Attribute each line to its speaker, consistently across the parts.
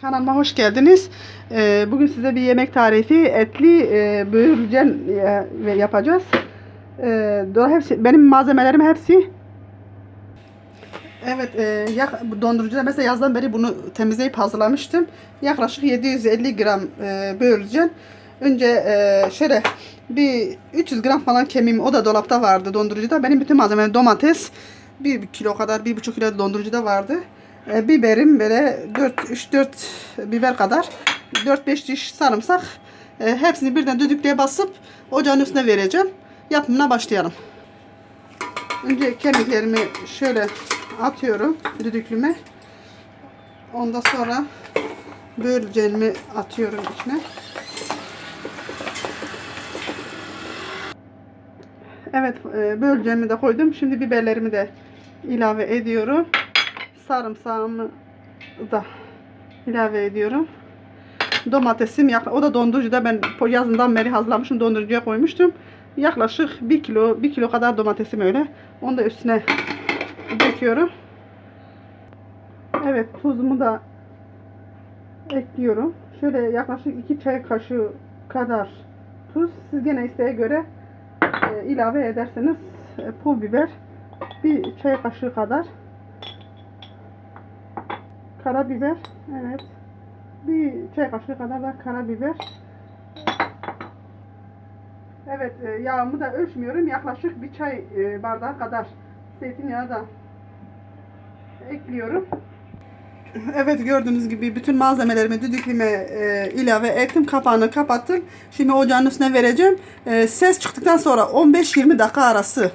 Speaker 1: Kanalıma hoş geldiniz. Ee, bugün size bir yemek tarifi etli e, böğürlen e, yapacağız. Ee, hepsi, benim malzemelerim hepsi. Evet, e, dondurucuda mesela yazdan beri bunu temizleyip hazırlamıştım. Yaklaşık 750 gram böğürlen. Önce şöyle bir 300 gram falan kemiğim o da dolapta vardı dondurucuda. Benim bütün malzemelerim domates, 1 kilo kadar, 1,5 kilo dondurucuda vardı. E, biberim böyle 4 3-4 biber kadar 4-5 diş sarımsak e, hepsini birden düdüklüğe basıp ocağın üstüne vereceğim. Yapımına başlayalım. Önce kemiklerimi şöyle atıyorum düdüklüme. Ondan sonra böğürlenimi atıyorum içine. Evet, e, böğürlenimi de koydum. Şimdi biberlerimi de ilave ediyorum. Sarımsağımı da ilave ediyorum. Domatesim yak- o da dondurucuda ben yazından beri hazırlamışım dondurucuya koymuştum. Yaklaşık 1 kilo 1 kilo kadar domatesim öyle. Onu da üstüne döküyorum. Evet tuzumu da ekliyorum. Şöyle yaklaşık 2 çay kaşığı kadar tuz. Siz gene isteğe göre e, ilave ederseniz e, pul biber bir çay kaşığı kadar karabiber evet bir çay kaşığı kadar da karabiber evet e, yağımı da ölçmüyorum yaklaşık bir çay e, bardağı kadar zeytinyağı da ekliyorum Evet gördüğünüz gibi bütün malzemelerimi düdüklüme e, ilave ettim. Kapağını kapattım. Şimdi ocağın üstüne vereceğim. E, ses çıktıktan sonra 15-20 dakika arası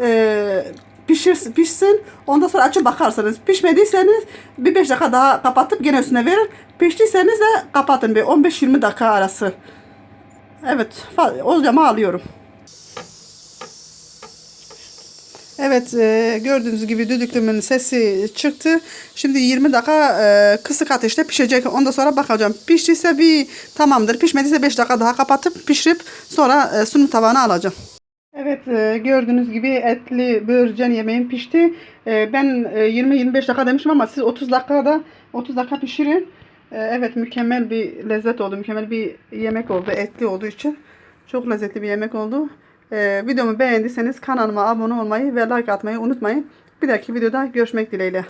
Speaker 1: e, pişir, pişsin. Ondan sonra açıp bakarsınız. Pişmediyseniz bir 5 dakika daha kapatıp gene üstüne verin. Piştiyseniz de kapatın bir 15-20 dakika arası. Evet fa- ocağıma alıyorum. Evet e, gördüğünüz gibi düdüklümün sesi çıktı. Şimdi 20 dakika e, kısık ateşte pişecek. Ondan sonra bakacağım. Piştiyse bir tamamdır. Pişmediyse 5 dakika daha kapatıp pişirip sonra e, sunum tabağına alacağım. Evet e, gördüğünüz gibi etli böğürcen yemeğim pişti. E, ben e, 20-25 dakika demişim ama siz 30 dakikada 30 dakika pişirin. E, evet mükemmel bir lezzet oldu. Mükemmel bir yemek oldu. Etli olduğu için. Çok lezzetli bir yemek oldu. Videomu beğendiyseniz kanalıma abone olmayı ve like atmayı unutmayın. Bir dahaki videoda görüşmek dileğiyle.